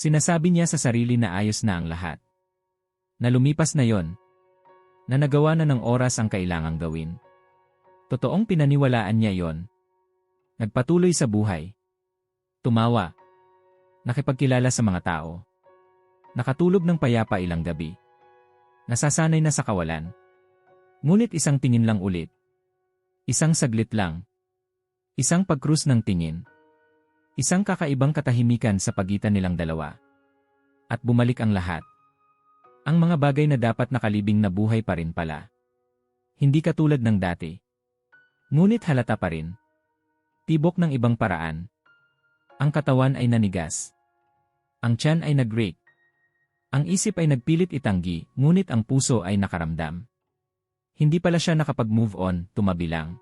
Sinasabi niya sa sarili na ayos na ang lahat. Na lumipas na yon. Na nagawa na ng oras ang kailangang gawin. Totoong pinaniwalaan niya yon. Nagpatuloy sa buhay. Tumawa. Nakipagkilala sa mga tao. Nakatulog ng payapa ilang gabi. Nasasanay na sa kawalan. Ngunit isang tingin lang ulit. Isang saglit lang. Isang pagkrus ng tingin. Isang kakaibang katahimikan sa pagitan nilang dalawa. At bumalik ang lahat. Ang mga bagay na dapat nakalibing na buhay pa rin pala. Hindi katulad ng dati. Ngunit halata pa rin. Tibok ng ibang paraan. Ang katawan ay nanigas. Ang tiyan ay nag-break. Ang isip ay nagpilit itanggi, ngunit ang puso ay nakaramdam. Hindi pala siya nakapag-move on, tumabi lang.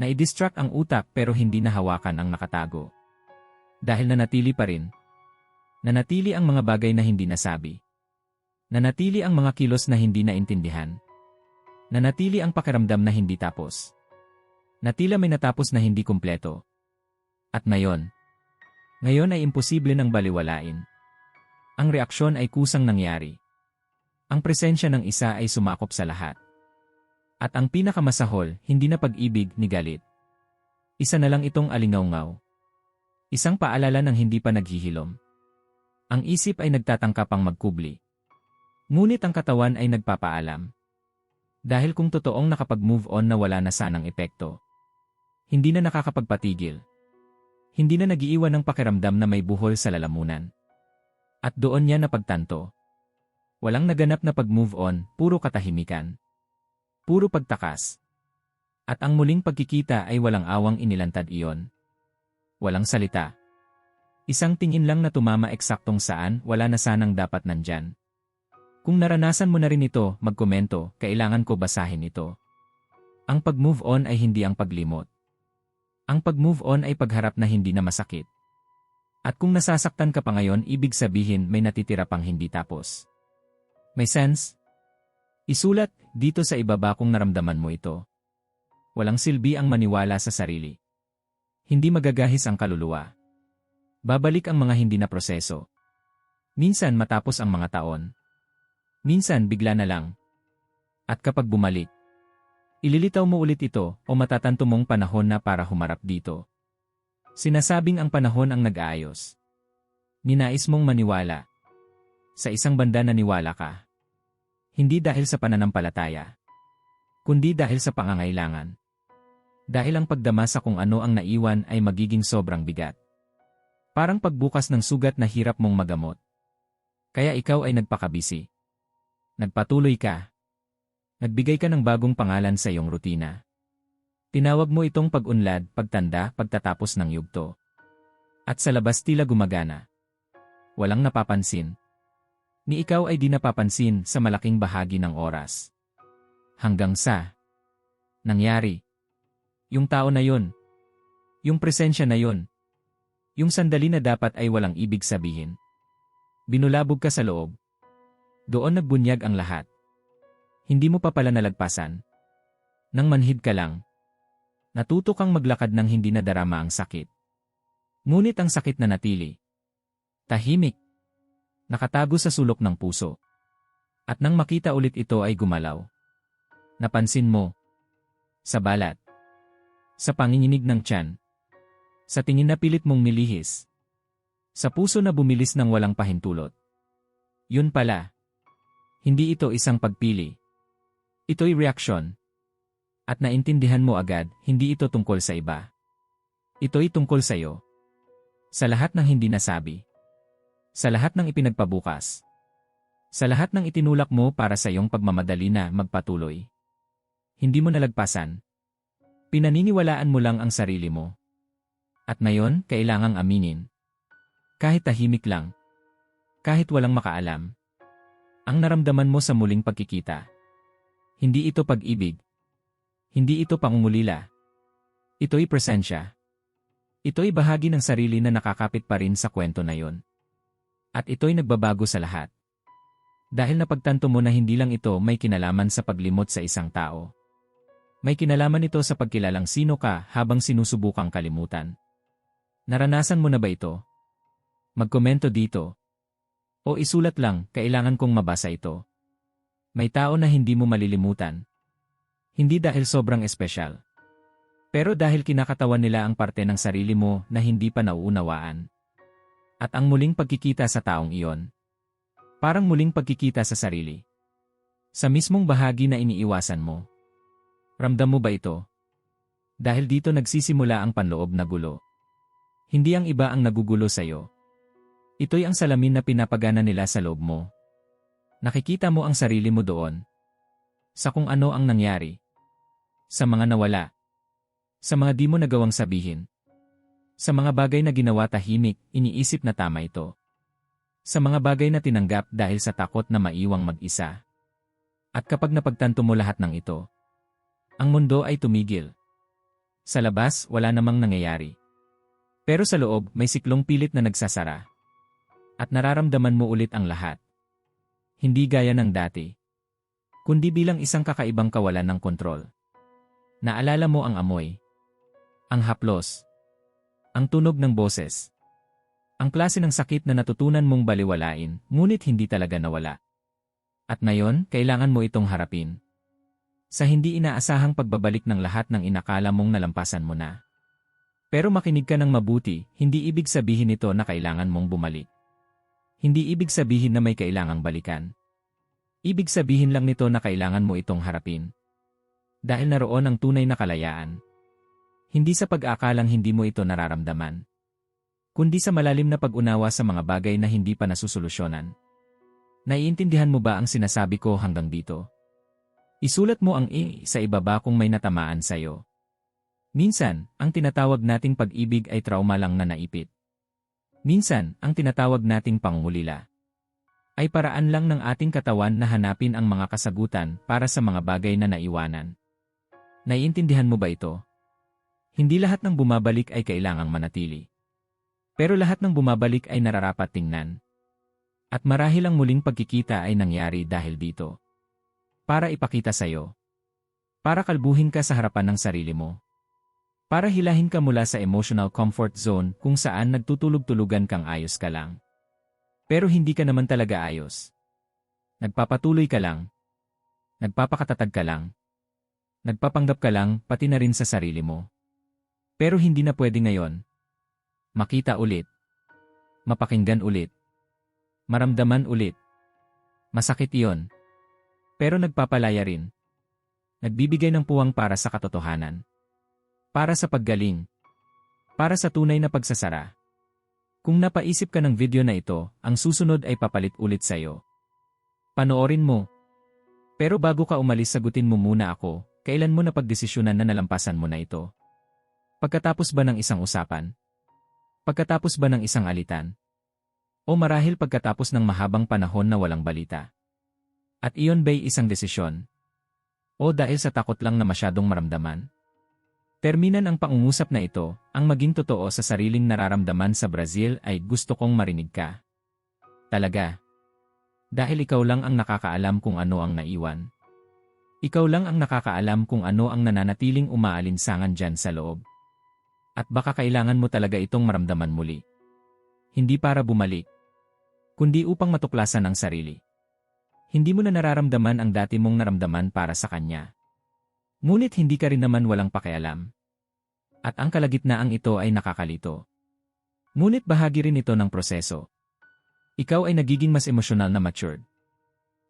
Nai-distract ang utak pero hindi nahawakan ang nakatago. Dahil nanatili pa rin. Nanatili ang mga bagay na hindi nasabi. Nanatili ang mga kilos na hindi naintindihan. Nanatili ang pakiramdam na hindi tapos. Natila may natapos na hindi kumpleto. At ngayon, ngayon ay imposible nang baliwalain. Ang reaksyon ay kusang nangyari. Ang presensya ng isa ay sumakop sa lahat. At ang pinakamasahol, hindi na pag-ibig ni galit. Isa na lang itong alingaw-ngaw. Isang paalala ng hindi pa naghihilom. Ang isip ay nagtatangka pang magkubli. Ngunit ang katawan ay nagpapaalam. Dahil kung totoong nakapag-move on na wala na sanang epekto. Hindi na nakakapagpatigil. Hindi na nagiiwan ng pakiramdam na may buhol sa lalamunan. At doon niya napagtanto. Walang naganap na pag-move on, puro katahimikan. Puro pagtakas. At ang muling pagkikita ay walang awang inilantad iyon. Walang salita. Isang tingin lang na tumama eksaktong saan wala na sanang dapat nandyan. Kung naranasan mo na rin ito, magkomento, kailangan ko basahin ito. Ang pag-move on ay hindi ang paglimot. Ang pag-move on ay pagharap na hindi na masakit. At kung nasasaktan ka pa ngayon, ibig sabihin may natitira pang hindi tapos. May sense? Isulat dito sa ibaba kung naramdaman mo ito. Walang silbi ang maniwala sa sarili. Hindi magagahis ang kaluluwa. Babalik ang mga hindi na proseso. Minsan matapos ang mga taon. Minsan bigla na lang. At kapag bumalik, ililitaw mo ulit ito o matatanto mong panahon na para humarap dito. Sinasabing ang panahon ang nag-aayos. Ninais mong maniwala. Sa isang banda naniwala ka. Hindi dahil sa pananampalataya. Kundi dahil sa pangangailangan. Dahil ang pagdama sa kung ano ang naiwan ay magiging sobrang bigat. Parang pagbukas ng sugat na hirap mong magamot. Kaya ikaw ay nagpakabisi. Nagpatuloy ka. Nagbigay ka ng bagong pangalan sa iyong rutina. Tinawag mo itong pag-unlad, pagtanda, pagtatapos ng yugto. At sa labas tila gumagana. Walang napapansin. Ni ikaw ay di napapansin sa malaking bahagi ng oras. Hanggang sa nangyari. Yung tao na yon. Yung presensya na yon. Yung sandali na dapat ay walang ibig sabihin. Binulabog ka sa loob. Doon nagbunyag ang lahat. Hindi mo pa pala nalagpasan. Nang manhid ka lang, Natuto kang maglakad ng hindi nadarama ang sakit. Ngunit ang sakit na natili. Tahimik. Nakatago sa sulok ng puso. At nang makita ulit ito ay gumalaw. Napansin mo. Sa balat. Sa panginginig ng tiyan. Sa tingin na pilit mong nilihis. Sa puso na bumilis ng walang pahintulot. Yun pala. Hindi ito isang pagpili. Ito'y reaksyon at naintindihan mo agad, hindi ito tungkol sa iba. Ito'y tungkol sa iyo. Sa lahat ng hindi nasabi. Sa lahat ng ipinagpabukas. Sa lahat ng itinulak mo para sa iyong pagmamadali na magpatuloy. Hindi mo nalagpasan. Pinaniniwalaan mo lang ang sarili mo. At ngayon, kailangang aminin. Kahit tahimik lang. Kahit walang makaalam. Ang naramdaman mo sa muling pagkikita. Hindi ito pag-ibig, hindi ito pangungulila. Ito'y presensya. Ito'y bahagi ng sarili na nakakapit pa rin sa kwento na yon. At ito'y nagbabago sa lahat. Dahil napagtanto mo na hindi lang ito may kinalaman sa paglimot sa isang tao. May kinalaman ito sa pagkilalang sino ka habang sinusubukang kalimutan. Naranasan mo na ba ito? Magkomento dito. O isulat lang, kailangan kong mabasa ito. May tao na hindi mo malilimutan. Hindi dahil sobrang espesyal. Pero dahil kinakatawan nila ang parte ng sarili mo na hindi pa nauunawaan. At ang muling pagkikita sa taong iyon. Parang muling pagkikita sa sarili. Sa mismong bahagi na iniiwasan mo. Ramdam mo ba ito? Dahil dito nagsisimula ang panloob na gulo. Hindi ang iba ang nagugulo sa'yo. Ito'y ang salamin na pinapagana nila sa loob mo. Nakikita mo ang sarili mo doon. Sa kung ano ang nangyari. Sa mga nawala. Sa mga di mo nagawang sabihin. Sa mga bagay na ginawa tahimik, iniisip na tama ito. Sa mga bagay na tinanggap dahil sa takot na maiwang mag-isa. At kapag napagtanto mo lahat ng ito, ang mundo ay tumigil. Sa labas, wala namang nangyayari. Pero sa loob, may siklong pilit na nagsasara. At nararamdaman mo ulit ang lahat. Hindi gaya ng dati. Kundi bilang isang kakaibang kawalan ng kontrol. Naalala mo ang amoy. Ang haplos. Ang tunog ng boses. Ang klase ng sakit na natutunan mong baliwalain, ngunit hindi talaga nawala. At ngayon, kailangan mo itong harapin. Sa hindi inaasahang pagbabalik ng lahat ng inakala mong nalampasan mo na. Pero makinig ka ng mabuti, hindi ibig sabihin ito na kailangan mong bumalik. Hindi ibig sabihin na may kailangang balikan. Ibig sabihin lang nito na kailangan mo itong harapin. Dahil naroon ang tunay na kalayaan. Hindi sa pag-akalang hindi mo ito nararamdaman. Kundi sa malalim na pag-unawa sa mga bagay na hindi pa nasusolusyonan. Naiintindihan mo ba ang sinasabi ko hanggang dito? Isulat mo ang i sa ibaba kung may natamaan sa'yo. Minsan, ang tinatawag nating pag-ibig ay trauma lang na naipit. Minsan, ang tinatawag nating pangungulila ay paraan lang ng ating katawan na hanapin ang mga kasagutan para sa mga bagay na naiwanan. Naiintindihan mo ba ito? Hindi lahat ng bumabalik ay kailangang manatili. Pero lahat ng bumabalik ay nararapat tingnan. At marahil ang muling pagkikita ay nangyari dahil dito. Para ipakita sa'yo. Para kalbuhin ka sa harapan ng sarili mo. Para hilahin ka mula sa emotional comfort zone kung saan nagtutulog-tulugan kang ayos ka lang. Pero hindi ka naman talaga ayos. Nagpapatuloy ka lang. Nagpapakatatag ka lang. Nagpapanggap ka lang pati na rin sa sarili mo. Pero hindi na pwede ngayon. Makita ulit. Mapakinggan ulit. Maramdaman ulit. Masakit iyon. Pero nagpapalaya rin. Nagbibigay ng puwang para sa katotohanan. Para sa paggaling. Para sa tunay na pagsasara. Kung napaisip ka ng video na ito, ang susunod ay papalit ulit sa'yo. Panoorin mo. Pero bago ka umalis sagutin mo muna ako, kailan mo napagdesisyonan na nalampasan mo na ito? Pagkatapos ba ng isang usapan? Pagkatapos ba ng isang alitan? O marahil pagkatapos ng mahabang panahon na walang balita? At iyon ba'y isang desisyon? O dahil sa takot lang na masyadong maramdaman? Terminan ang pangungusap na ito, ang maging totoo sa sariling nararamdaman sa Brazil ay gusto kong marinig ka. Talaga. Dahil ikaw lang ang nakakaalam kung ano ang naiwan. Ikaw lang ang nakakaalam kung ano ang nananatiling umaalinsangan dyan sa loob. At baka kailangan mo talaga itong maramdaman muli. Hindi para bumalik, kundi upang matuklasan ang sarili. Hindi mo na nararamdaman ang dati mong naramdaman para sa kanya. Ngunit hindi ka rin naman walang pakialam. At ang kalagitnaang ito ay nakakalito. Ngunit bahagi rin ito ng proseso. Ikaw ay nagiging mas emosyonal na matured.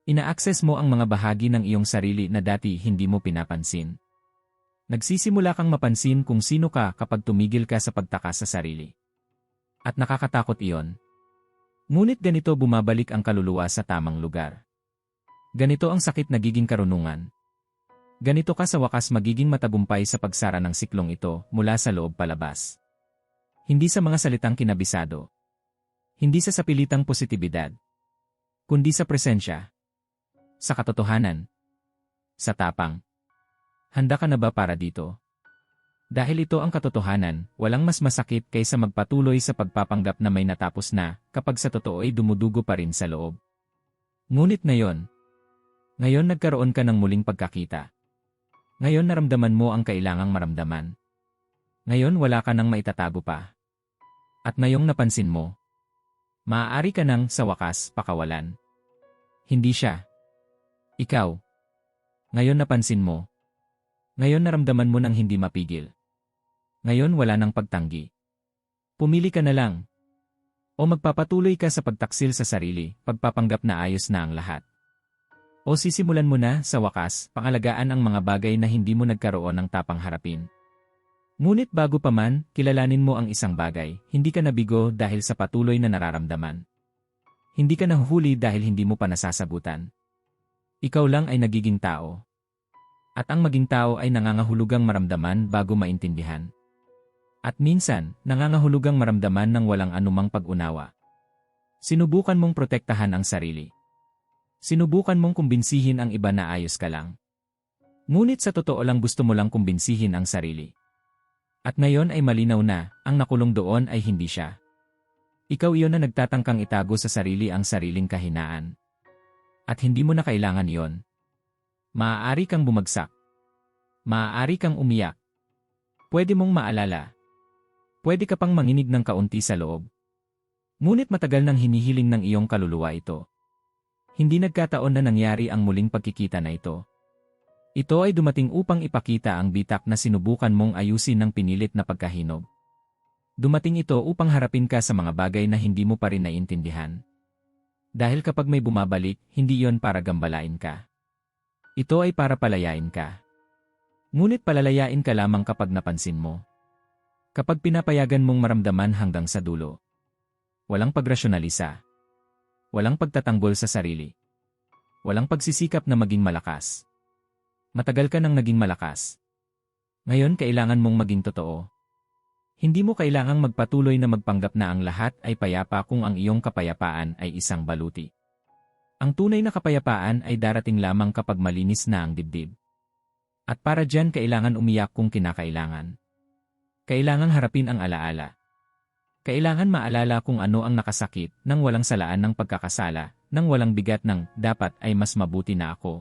Ina-access mo ang mga bahagi ng iyong sarili na dati hindi mo pinapansin. Nagsisimula kang mapansin kung sino ka kapag tumigil ka sa pagtaka sa sarili. At nakakatakot iyon. Ngunit ganito bumabalik ang kaluluwa sa tamang lugar. Ganito ang sakit nagiging karunungan. Ganito ka sa wakas magiging matagumpay sa pagsara ng siklong ito mula sa loob palabas. Hindi sa mga salitang kinabisado. Hindi sa sapilitang positibidad. Kundi sa presensya. Sa katotohanan. Sa tapang. Handa ka na ba para dito? Dahil ito ang katotohanan, walang mas masakit kaysa magpatuloy sa pagpapanggap na may natapos na, kapag sa totoo ay dumudugo pa rin sa loob. Ngunit ngayon, ngayon nagkaroon ka ng muling pagkakita. Ngayon naramdaman mo ang kailangang maramdaman. Ngayon wala ka nang maitatago pa. At ngayong napansin mo, Maaari ka nang, sa wakas, pakawalan. Hindi siya. Ikaw. Ngayon napansin mo. Ngayon naramdaman mo nang hindi mapigil. Ngayon wala nang pagtanggi. Pumili ka na lang. O magpapatuloy ka sa pagtaksil sa sarili, pagpapanggap na ayos na ang lahat. O sisimulan mo na, sa wakas, pangalagaan ang mga bagay na hindi mo nagkaroon ng tapang harapin. Ngunit bago pa man, kilalanin mo ang isang bagay, hindi ka nabigo dahil sa patuloy na nararamdaman. Hindi ka nahuhuli dahil hindi mo pa nasasagutan. Ikaw lang ay nagiging tao. At ang maging tao ay nangangahulugang maramdaman bago maintindihan. At minsan, nangangahulugang maramdaman ng walang anumang pag-unawa. Sinubukan mong protektahan ang sarili. Sinubukan mong kumbinsihin ang iba na ayos ka lang. Ngunit sa totoo lang gusto mo lang kumbinsihin ang sarili. At ngayon ay malinaw na, ang nakulong doon ay hindi siya. Ikaw iyon na nagtatangkang itago sa sarili ang sariling kahinaan. At hindi mo na kailangan iyon. Maaari kang bumagsak. Maaari kang umiyak. Pwede mong maalala. Pwede ka pang manginig ng kaunti sa loob. Ngunit matagal nang hinihiling ng iyong kaluluwa ito. Hindi nagkataon na nangyari ang muling pagkikita na ito. Ito ay dumating upang ipakita ang bitak na sinubukan mong ayusin ng pinilit na pagkahinog. Dumating ito upang harapin ka sa mga bagay na hindi mo pa rin naiintindihan. Dahil kapag may bumabalik, hindi yon para gambalain ka. Ito ay para palayain ka. Ngunit palalayain ka lamang kapag napansin mo. Kapag pinapayagan mong maramdaman hanggang sa dulo. Walang pagrasyonalisa. Walang pagtatanggol sa sarili. Walang pagsisikap na maging malakas. Matagal ka nang naging malakas. Ngayon kailangan mong maging totoo. Hindi mo kailangang magpatuloy na magpanggap na ang lahat ay payapa kung ang iyong kapayapaan ay isang baluti. Ang tunay na kapayapaan ay darating lamang kapag malinis na ang dibdib. At para dyan kailangan umiyak kung kinakailangan. Kailangan harapin ang alaala. Kailangan maalala kung ano ang nakasakit nang walang salaan ng pagkakasala, nang walang bigat ng dapat ay mas mabuti na ako.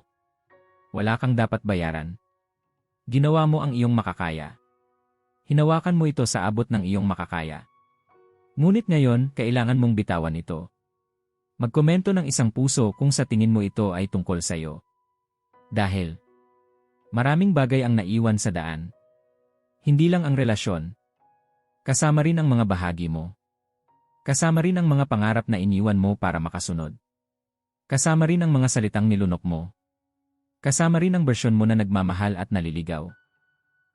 Wala kang dapat bayaran. Ginawa mo ang iyong makakaya. Hinawakan mo ito sa abot ng iyong makakaya. Ngunit ngayon, kailangan mong bitawan ito. Magkomento ng isang puso kung sa tingin mo ito ay tungkol sa iyo. Dahil, maraming bagay ang naiwan sa daan. Hindi lang ang relasyon. Kasama rin ang mga bahagi mo. Kasama rin ang mga pangarap na iniwan mo para makasunod. Kasama rin ang mga salitang nilunok mo. Kasama rin ang bersyon mo na nagmamahal at naliligaw.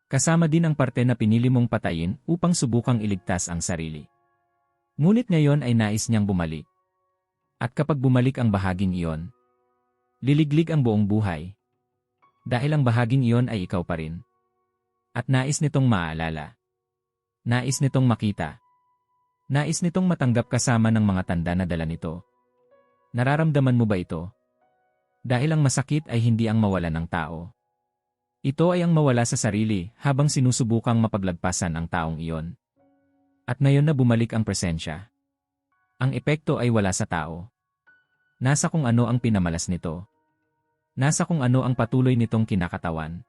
Kasama din ang parte na pinili mong patayin upang subukang iligtas ang sarili. Ngunit ngayon ay nais niyang bumalik. At kapag bumalik ang bahaging iyon, liliglig ang buong buhay. Dahil ang bahaging iyon ay ikaw pa rin. At nais nitong maalala. Nais nitong makita. Nais nitong matanggap kasama ng mga tanda na dala nito. Nararamdaman mo ba ito? Dahil ang masakit ay hindi ang mawala ng tao. Ito ay ang mawala sa sarili habang sinusubukang mapaglagpasan ang taong iyon. At ngayon na bumalik ang presensya. Ang epekto ay wala sa tao. Nasa kung ano ang pinamalas nito. Nasa kung ano ang patuloy nitong kinakatawan.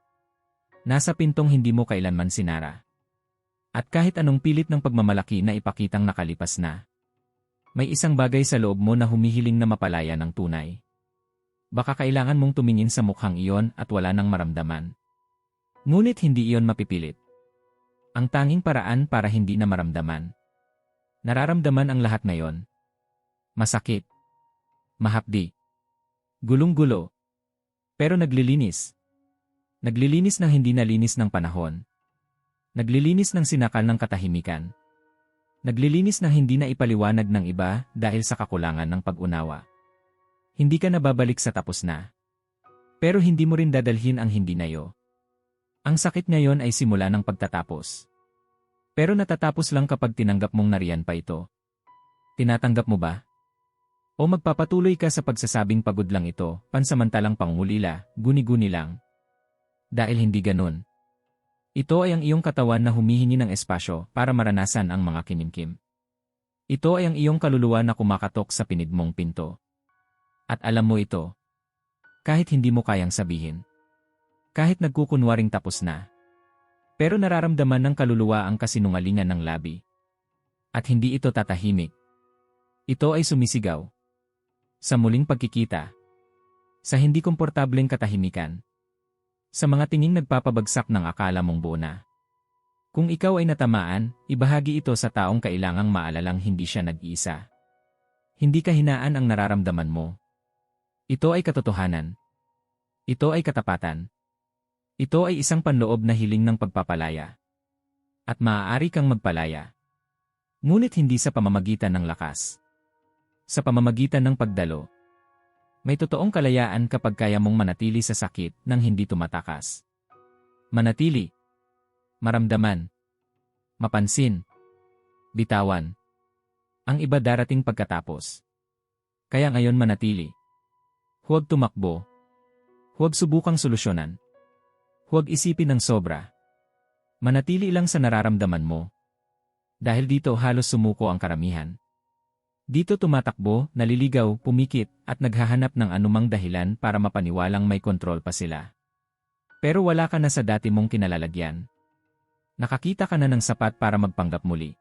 Nasa pintong hindi mo kailanman sinara. At kahit anong pilit ng pagmamalaki na ipakitang nakalipas na. May isang bagay sa loob mo na humihiling na mapalaya ng tunay. Baka kailangan mong tumingin sa mukhang iyon at wala nang maramdaman. Ngunit hindi iyon mapipilit. Ang tanging paraan para hindi na maramdaman. Nararamdaman ang lahat ngayon. Masakit. Mahapdi. Gulong-gulo. Pero naglilinis. Naglilinis ng hindi nalinis ng panahon. Naglilinis ng sinakal ng katahimikan. Naglilinis ng hindi na ipaliwanag ng iba dahil sa kakulangan ng pag-unawa. Hindi ka nababalik sa tapos na. Pero hindi mo rin dadalhin ang hindi na yo. Ang sakit ngayon ay simula ng pagtatapos. Pero natatapos lang kapag tinanggap mong nariyan pa ito. Tinatanggap mo ba? O magpapatuloy ka sa pagsasabing pagod lang ito, pansamantalang pangulila, guni-guni lang. Dahil hindi ganun. Ito ay ang iyong katawan na humihingi ng espasyo para maranasan ang mga kinimkim. Ito ay ang iyong kaluluwa na kumakatok sa pinid mong pinto. At alam mo ito. Kahit hindi mo kayang sabihin kahit nagkukunwaring tapos na. Pero nararamdaman ng kaluluwa ang kasinungalingan ng labi. At hindi ito tatahimik. Ito ay sumisigaw. Sa muling pagkikita. Sa hindi komportableng katahimikan. Sa mga tinging nagpapabagsak ng akala mong buo na. Kung ikaw ay natamaan, ibahagi ito sa taong kailangang maalalang hindi siya nag-iisa. Hindi kahinaan ang nararamdaman mo. Ito ay katotohanan. Ito ay katapatan. Ito ay isang panloob na hiling ng pagpapalaya. At maaari kang magpalaya. Ngunit hindi sa pamamagitan ng lakas. Sa pamamagitan ng pagdalo. May totoong kalayaan kapag kaya mong manatili sa sakit nang hindi tumatakas. Manatili. Maramdaman. Mapansin. Bitawan. Ang iba darating pagkatapos. Kaya ngayon manatili. Huwag tumakbo. Huwag subukang solusyonan. Huwag isipin ng sobra. Manatili lang sa nararamdaman mo. Dahil dito halos sumuko ang karamihan. Dito tumatakbo, naliligaw, pumikit, at naghahanap ng anumang dahilan para mapaniwalang may kontrol pa sila. Pero wala ka na sa dati mong kinalalagyan. Nakakita ka na ng sapat para magpanggap muli.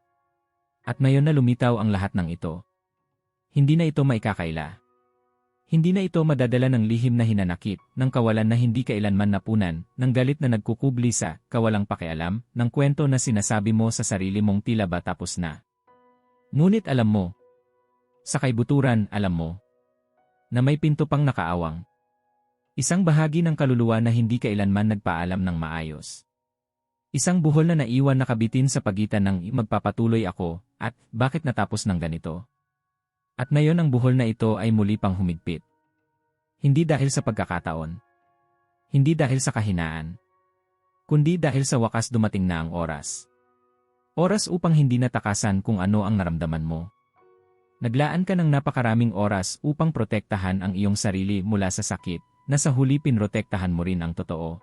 At ngayon na lumitaw ang lahat ng ito. Hindi na ito maikakaila. Hindi na ito madadala ng lihim na hinanakit, ng kawalan na hindi kailanman napunan, ng galit na nagkukubli sa, kawalang pakialam, ng kwento na sinasabi mo sa sarili mong tila ba tapos na. Ngunit alam mo, sa kaibuturan, alam mo, na may pinto pang nakaawang. Isang bahagi ng kaluluwa na hindi kailanman nagpaalam ng maayos. Isang buhol na naiwan nakabitin sa pagitan ng magpapatuloy ako at bakit natapos ng ganito. At ngayon ang buhol na ito ay muli pang humigpit. Hindi dahil sa pagkakataon. Hindi dahil sa kahinaan. Kundi dahil sa wakas dumating na ang oras. Oras upang hindi natakasan kung ano ang naramdaman mo. Naglaan ka ng napakaraming oras upang protektahan ang iyong sarili mula sa sakit, na sa huli pinrotektahan mo rin ang totoo.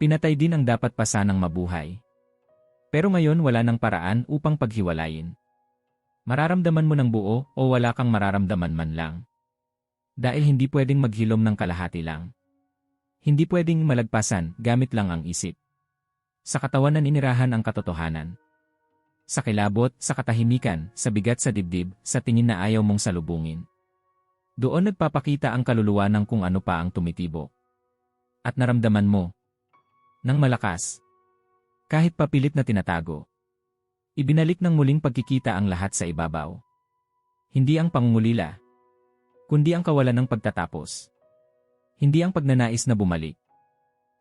Pinatay din ang dapat pa sanang mabuhay. Pero ngayon wala ng paraan upang paghiwalayin. Mararamdaman mo ng buo o wala kang mararamdaman man lang. Dahil hindi pwedeng maghilom ng kalahati lang. Hindi pwedeng malagpasan gamit lang ang isip. Sa katawan na ninirahan ang katotohanan sa kilabot, sa katahimikan, sa bigat sa dibdib, sa tingin na ayaw mong salubungin. Doon nagpapakita ang kaluluwa ng kung ano pa ang tumitibo. At naramdaman mo. Nang malakas. Kahit papilit na tinatago. Ibinalik ng muling pagkikita ang lahat sa ibabaw. Hindi ang pangungulila. Kundi ang kawalan ng pagtatapos. Hindi ang pagnanais na bumalik.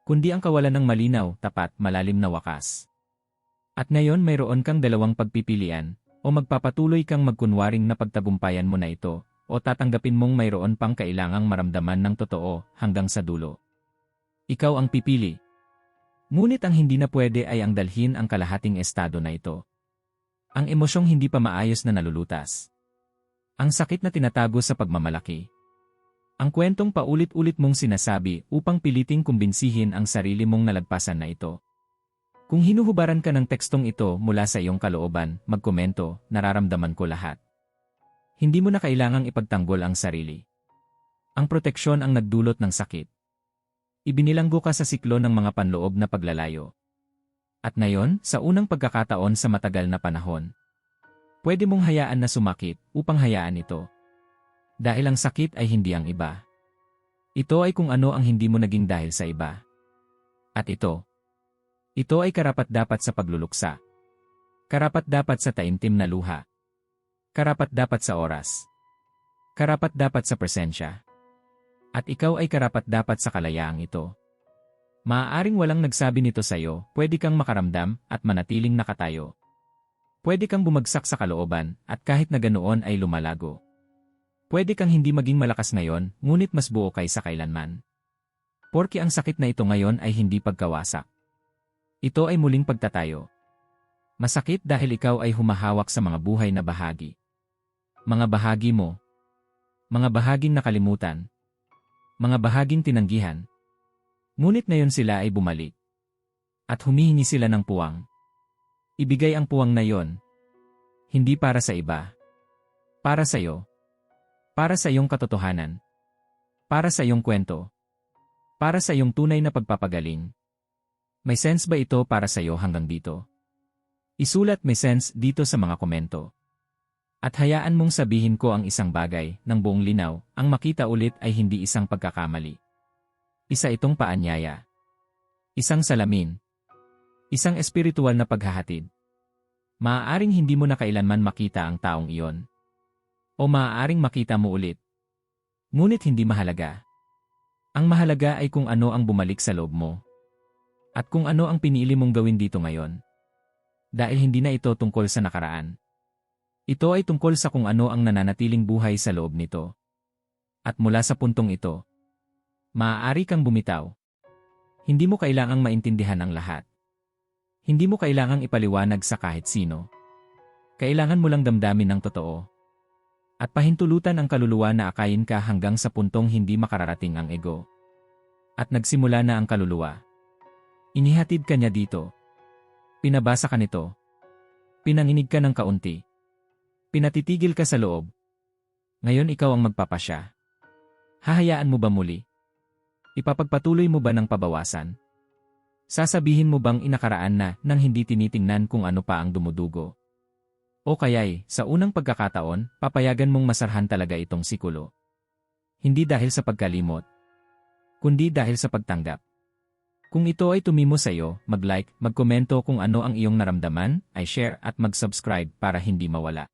Kundi ang kawalan ng malinaw, tapat, malalim na wakas. At ngayon mayroon kang dalawang pagpipilian, o magpapatuloy kang magkunwaring na pagtagumpayan mo na ito, o tatanggapin mong mayroon pang kailangang maramdaman ng totoo hanggang sa dulo. Ikaw ang pipili. Ngunit ang hindi na pwede ay ang dalhin ang kalahating estado na ito. Ang emosyong hindi pa maayos na nalulutas. Ang sakit na tinatago sa pagmamalaki. Ang kwentong paulit-ulit mong sinasabi upang piliting kumbinsihin ang sarili mong nalagpasan na ito. Kung hinuhubaran ka ng tekstong ito mula sa iyong kalooban, magkomento, nararamdaman ko lahat. Hindi mo na kailangang ipagtanggol ang sarili. Ang proteksyon ang nagdulot ng sakit. Ibinilanggo ka sa siklo ng mga panloob na paglalayo. At ngayon, sa unang pagkakataon sa matagal na panahon, pwede mong hayaan na sumakit upang hayaan ito. Dahil ang sakit ay hindi ang iba. Ito ay kung ano ang hindi mo naging dahil sa iba. At ito, ito ay karapat-dapat sa pagluluksa. Karapat-dapat sa taimtim na luha. Karapat-dapat sa oras. Karapat-dapat sa presensya. At ikaw ay karapat-dapat sa kalayaang ito. Maaaring walang nagsabi nito sa iyo, pwede kang makaramdam at manatiling nakatayo. Pwede kang bumagsak sa kalooban at kahit na ganoon ay lumalago. Pwede kang hindi maging malakas ngayon, ngunit mas buo kaysa kailanman. Porki ang sakit na ito ngayon ay hindi pagkawasak. Ito ay muling pagtatayo. Masakit dahil ikaw ay humahawak sa mga buhay na bahagi. Mga bahagi mo. Mga bahaging nakalimutan. Mga bahaging tinanggihan. Ngunit ngayon sila ay bumalik. At humihingi sila ng puwang. Ibigay ang puwang na yon. Hindi para sa iba. Para sa iyo. Para sa iyong katotohanan. Para sa iyong kwento. Para sa iyong tunay na pagpapagaling. May sense ba ito para sa iyo hanggang dito? Isulat may sense dito sa mga komento. At hayaan mong sabihin ko ang isang bagay, ng buong linaw, ang makita ulit ay hindi isang pagkakamali. Isa itong paanyaya. Isang salamin. Isang espiritual na paghahatid. Maaaring hindi mo na kailanman makita ang taong iyon. O maaaring makita mo ulit. Ngunit hindi mahalaga. Ang mahalaga ay kung ano ang bumalik sa loob mo. At kung ano ang pinili mong gawin dito ngayon. Dahil hindi na ito tungkol sa nakaraan. Ito ay tungkol sa kung ano ang nananatiling buhay sa loob nito. At mula sa puntong ito, maaari kang bumitaw. Hindi mo kailangang maintindihan ang lahat. Hindi mo kailangang ipaliwanag sa kahit sino. Kailangan mo lang damdamin ng totoo. At pahintulutan ang kaluluwa na akayin ka hanggang sa puntong hindi makararating ang ego. At nagsimula na ang kaluluwa. Inihatid ka niya dito. Pinabasa ka nito. Pinanginig ka ng kaunti. Pinatitigil ka sa loob. Ngayon ikaw ang magpapasya. Hahayaan mo ba muli? Ipapagpatuloy mo ba ng pabawasan? Sasabihin mo bang inakaraan na nang hindi tinitingnan kung ano pa ang dumudugo? O kaya'y, sa unang pagkakataon, papayagan mong masarhan talaga itong sikulo. Hindi dahil sa pagkalimot, kundi dahil sa pagtanggap. Kung ito ay tumimo sa iyo, mag-like, mag-komento kung ano ang iyong naramdaman, ay share at mag-subscribe para hindi mawala.